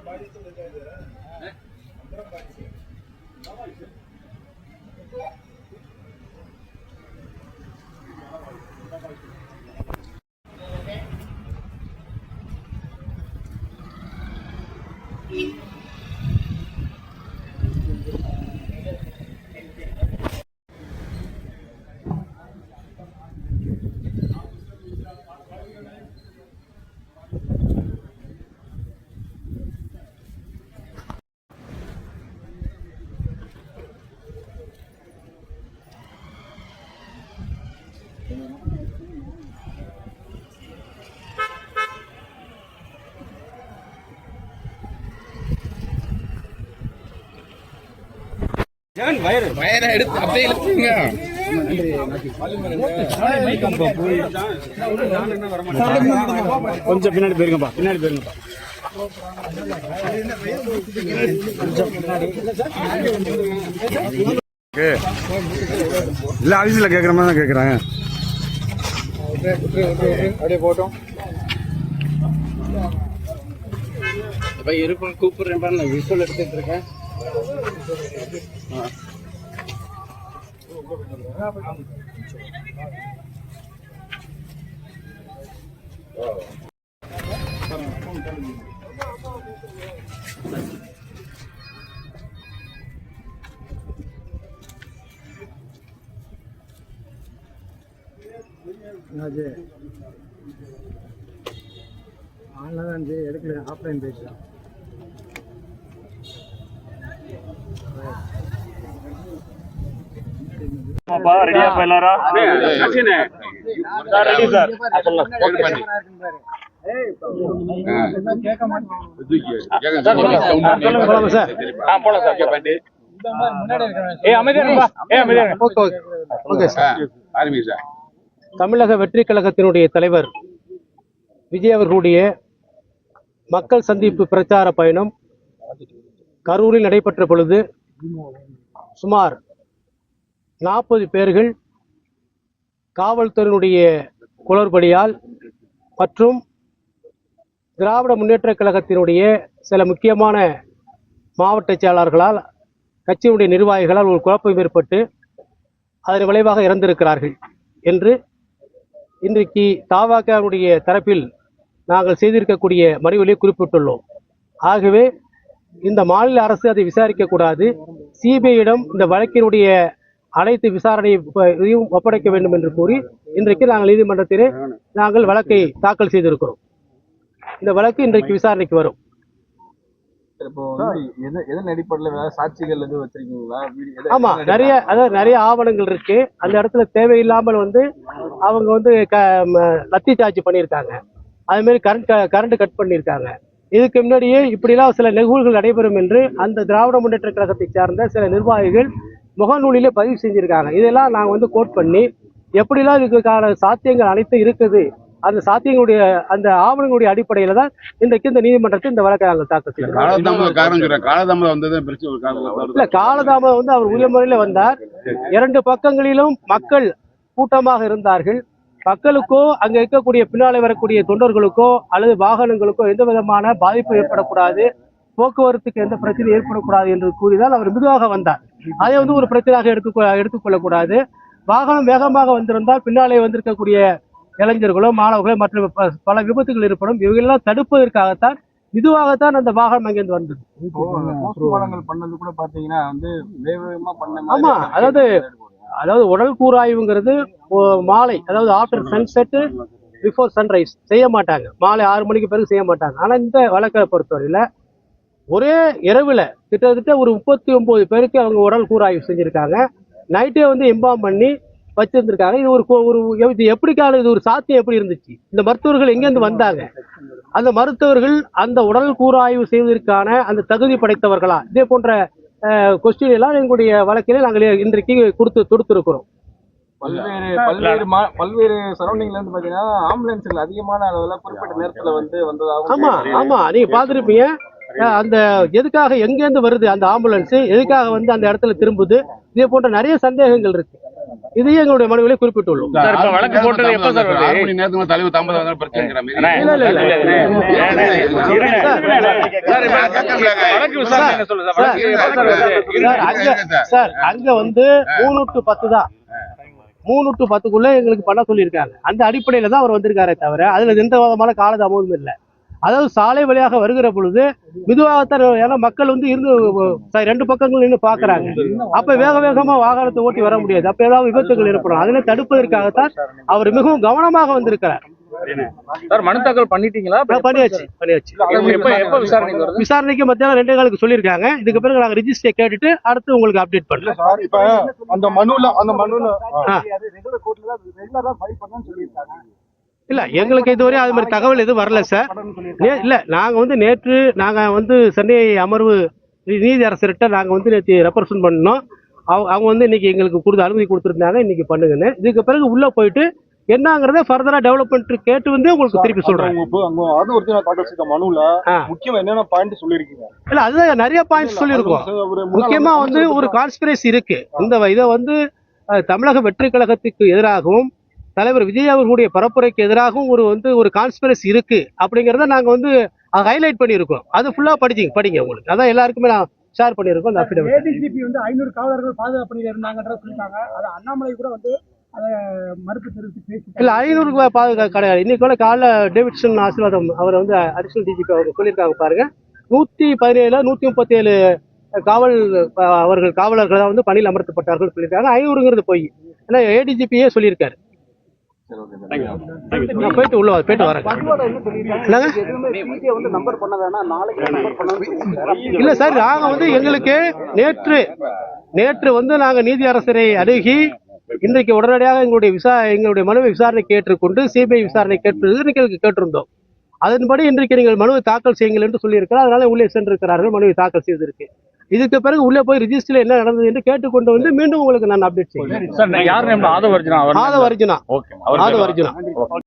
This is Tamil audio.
ಬಾಯಿಸ್ತು ಬೇಕಾಗಿದ್ದಾರೆ ಅಂತರ ಬಾಯಿಸಿ வயரை எடுத்து அப்படியே இழுத்துங்க கொஞ்சம் பின்னாடி போயிருங்கப்பா பின்னாடி போயிருங்கப்பா. இல்ல ஆபீஸ்ல கேக்குற மாதிரி தான் கேக்குறாங்க. அப்படியே போட்டோம். இப்ப இருக்கும் கூப்பிடுறேன் நான் விஷுவல் எடுத்துட்டு இருக்கேன். அது ஆன்லைன் எடுக்கல ஆஃப்லைன் பேசுகிறேன் ரெடியா இப்ப எல்லாரும்? Ready sir. சொல்லுங்க சார். ஆ போலாம் சார். தமிழக வெற்றி கழகத்தினுடைய தலைவர் விஜய் அவர்களுடைய மக்கள் சந்திப்பு பிரச்சார பயணம் கரூரில் நடைபெற்ற பொழுது சுமார் நாற்பது பேர்கள் காவல்துறையினுடைய குளறுபடியால் மற்றும் திராவிட முன்னேற்றக் கழகத்தினுடைய சில முக்கியமான மாவட்ட செயலாளர்களால் கட்சியினுடைய நிர்வாகிகளால் ஒரு குழப்பம் ஏற்பட்டு அதன் விளைவாக இறந்திருக்கிறார்கள் என்று இன்றைக்கு தாவாக்காவுடைய தரப்பில் நாங்கள் செய்திருக்கக்கூடிய மனுவிலே குறிப்பிட்டுள்ளோம். ஆகவே இந்த மாநில அரசு அதை விசாரிக்கக்கூடாது. சிபிஐயிடம் இந்த வழக்கினுடைய அனைத்து விசாரணை ப- இதையும் ஒப்படைக்க வேண்டும் என்று கூறி இன்றைக்கு நாங்கள் நீதிமன்றத்திலே நாங்கள் வழக்கை தாக்கல் செய்திருக்கிறோம். இந்த வழக்கு இன்றைக்கு விசாரணைக்கு வரும். ஆமா நிறைய அதாவது நிறைய ஆவணங்கள் இருக்கு. அந்த இடத்துல தேவையில்லாமல் வந்து அவங்க வந்து லத்தி சார்ஜ் பண்ணியிருக்காங்க. அது மாதிரி கரண்ட் கரண்ட் கட் பண்ணியிருக்காங்க. இதுக்கு முன்னாடியே இப்படிலாம் சில நிகழ்வுகள் நடைபெறும் என்று அந்த திராவிட முன்னேற்ற கழகத்தை சார்ந்த சில நிர்வாகிகள் முகநூலிலே பதிவு செஞ்சிருக்காங்க. இதெல்லாம் நாங்கள் வந்து கோட் பண்ணி எப்படிலாம் இதுக்கான சாத்தியங்கள் அனைத்தும் இருக்குது அந்த சாத்தியங்களுடைய அந்த ஆவணங்களுடைய அடிப்படையில தான் இன்றைக்கு இந்த நீதிமன்றத்தில் இந்த வழக்கை நாங்கள் தாக்கல் காரணம் இல்ல காலதாமதம் வந்து அவர் உரிய முறையில வந்தார் இரண்டு பக்கங்களிலும் மக்கள் கூட்டமாக இருந்தார்கள். மக்களுக்கோ அங்க இருக்கக்கூடிய பின்னாலே வரக்கூடிய தொண்டர்களுக்கோ அல்லது வாகனங்களுக்கோ எந்த விதமான பாதிப்பு ஏற்படக்கூடாது போக்குவரத்துக்கு எந்த பிரச்சனையும் ஏற்படக்கூடாது என்று கூறிதான் அவர் மெதுவாக வந்தார். அதை வந்து ஒரு பிரச்சனையாக எடுத்துக்கொள்ள எடுத்துக்கொள்ளக்கூடாது வாகனம் வேகமாக வந்திருந்தால் பின்னாலே வந்திருக்கக்கூடிய இளைஞர்களோ மாணவர்களோ மற்ற ப- பல விபத்துகள் ஏற்படும். இவைகளெல்லாம் தடுப்பதற்காகத்தான் இதுவாகத்தான் அந்த வாகனம் அங்கிருந்து வந்தது. பண்ணது கூட பாத்தீங்கன்னா வந்து ஆமா, அதாவது அதாவது உடல் கூராய்வுங்கிறது ஓ- மாலை அதாவது ஆஃப்டர் சன்செட் பிஃபோர் சன்ரைஸ் செய்ய மாட்டாங்க. மாலை ஆறு மணிக்கு பிறகு செய்ய மாட்டாங்க. ஆனால் இந்த வழக்கை பொறுத்தவரையில ஒரே இரவுல கிட்டத்தட்ட ஒரு முப்பத்தி ஒம்பது பேருக்கு அவங்க உடல் கூராய்வு செஞ்சிருக்காங்க. நைட்டே வந்து இம்பார்ம் பண்ணி வச்சிருந்திருக்காங்க. இது ஒரு கோ- ஒரு இது எப்படிக்கான இது ஒரு சாத்தியம் எப்படி இருந்துச்சு? இந்த மருத்துவர்கள் எங்கேருந்து வந்தாங்க? அந்த மருத்துவர்கள் அந்த உடல் கூராய்வு செய்வதற்கான அந்த தகுதி படைத்தவர்களா? இதே போன்ற கொஸ்டின் எல்லாம் எங்களுடைய வழக்கிலே நாங்கள் இன்றைக்கு கொடுத்து கொடுத்துருக்கிறோம் பல்வேறு பல்வேறு மா- பல்வேறு சரௌண்டிங்ல இருந்து பாத்தீங்கன்னா ஆம்புலன்ஸ்கள் அதிகமான அளவுல குறிப்பிட்ட நேரத்துல வந்து வந்ததாகவும் ஆமா ஆமா. நீங்க பார்த்திருப்பீங்க. அஹ் அந்த எதுக்காக எங்கேருந்து வருது அந்த ஆம்புலன்ஸ் எதுக்காக வந்து அந்த இடத்துல திரும்புது? இதே போன்ற நிறைய சந்தேகங்கள் இருக்கு. இதையும் எங்களுடைய மனுவிலே குறிப்பிட்டுள்ளோம். சார் இப்ப வழக்கு போட்டது எப்ப சார் நேரத்துக்கு தலைவர் தாமதம் பிரச்சனைங்கிற மாதிரி. அங்க சார் அங்க வந்து மூணு டு பத்து தான். மூணு டு பத்துக்குள்ள எங்களுக்கு பண்ண சொல்லியிருக்காங்க. அந்த அடிப்படையில தான் அவர் வந்திருக்காரே தவிர அதுல எந்த விதமான காலதாமதமும் இல்லை. அதாவது சாலை வழியாக வருகிற பொழுது மெதுவாகத்தான் ஏன்னா மக்கள் வந்து இருந்து சார், ரெண்டு பக்கங்கள் நின்று பாக்குறாங்க. அப்ப வேக வேகமா வாகனத்தை ஓட்டி வர முடியாது. அப்ப ஏதாவது விபத்துகள் ஏற்படும் அதனை தடுப்பதற்காகத்தான் அவர் மிகவும் கவனமாக வந்திருக்கிறார். சார் மனு தாக்கல் பண்ணிட்டீங்களா? பண்ணியாச்சு. பண்ணியாச்சு. விசாரணைக்கு மத்தியானம் ரெண்டே காலுக்கு சொல்லியிருக்காங்க. இதுக்கு பிறகு நாங்க ரிஜிஸ்டர் கேட்டுட்டு அடுத்து உங்களுக்கு அப்டேட் பண்றோம். சார் இப்ப அந்த மனுல அந்த மனுல ஆ. இல்ல எங்களுக்கு இதுவரை அது மாதிரி தகவல் எதுவும் வரல சார் இல்ல நாங்க வந்து நேற்று நாங்க வந்து சென்னை அமர்வு நீதி அரசர்கிட்ட நாங்க வந்து நேற்று ரெப்ரசன்ட் பண்ணோம். அவங்க வந்து இன்னைக்கு எங்களுக்கு கொடுத்து அனுமதி கொடுத்துருந்தாங்க இன்னைக்கு பண்ணுங்கன்னு. இதுக்கு பிறகு உள்ள போயிட்டு என்னங்கிறத ஃபர்தரா டெவலப்மெண்ட் கேட்டு வந்து உங்களுக்கு திருப்பி சொல்றேன். அது ஒருத்தர் தாக்கல் செய்த மனுல. முக்கியமா என்னென்ன பாயிண்ட் சொல்லிருக்கீங்க இல்ல அதுதான் நிறைய பாயிண்ட்ஸ் சொல்லியிருக்கோம். ஒரு முக்கியமா வந்து ஒரு கான்ஸ்பிரசி இருக்கு. இந்த இதை வந்து தமிழக வெற்றி கழகத்துக்கு எதிராகவும் தலைவர் விஜய் அவர்களுடைய பரப்புரைக்கு எதிராகவும் ஒரு வந்து ஒரு கான்ஸ்பிரசி இருக்கு அப்படிங்கறத நாங்க வந்து ஹைலைட் பண்ணியிருக்கோம் அது ஃபுல்லா படிச்சிங்க படிங்க உங்களுக்கு. அதான் எல்லாருக்குமே நான் ஷேர் பண்ணியிருக்கோம் அந்த affidavit. ஏடிஜிபி வந்து ஐநூறு காவலர்கள் பாதுகாப்பு பணியில் இருந்தாங்கன்ற சொல்லிட்டாங்க. அது அண்ணாமலை கூட வந்து இல்ல ஐநூறு பாதுகாப்பு கிடையாது. இன்னைக்கு கூட காலைல டேவிட்சன் ஆசீர்வாதம் அவர் வந்து அடிஷனல் டிஜிபி அவங்க சொல்லியிருக்காங்க பாருங்க. நூத்தி பதினேழு நூத்தி முப்பத்தி ஏழு காவல் அவர்கள் காவலர்கள் தான் வந்து பணியில் அமர்த்தப்பட்டார்கள் சொல்லியிருக்காங்க. ஐநூறுங்கிறது போய். ஏன்னா ஏடிஜிபியே சொல்லியிருக்காரு. நான் போயிட்டு உள்ள வர- போயிட்டு வரேன். இல்ல சார் நாங்க வந்து எங்களுக்கு நேற்று நேற்று வந்து நாங்க நீதி அரசரை அணுகி இன்றைக்கு உடனடியாக எங்களுடைய விசா எங்களுடைய மனுவை விசாரணை கேட்டுக்கொண்டு சிபிஐ விசாரணை கேட்டு எங்களுக்கு கேட்டிருந்தோம். அதன்படி இன்றைக்கு நீங்கள் மனுவை தாக்கல் செய்யுங்கள் என்று சொல்லியிருக்கிறார். அதனால உள்ளே சென்றிருக்கிறார்கள் மனுவை தாக்கல் செய்திருக்கு இதுக்கு பிறகு உள்ளே போய் ரிஜிஸ்டர்ல என்ன நடந்தது என்று கேட்டுக்கொண்டு வந்து மீண்டும் உங்களுக்கு நான் அப்டேட் செய்கிறேன். ஆதவ அர்ஜுனா ஆதவ அர்ஜுனா.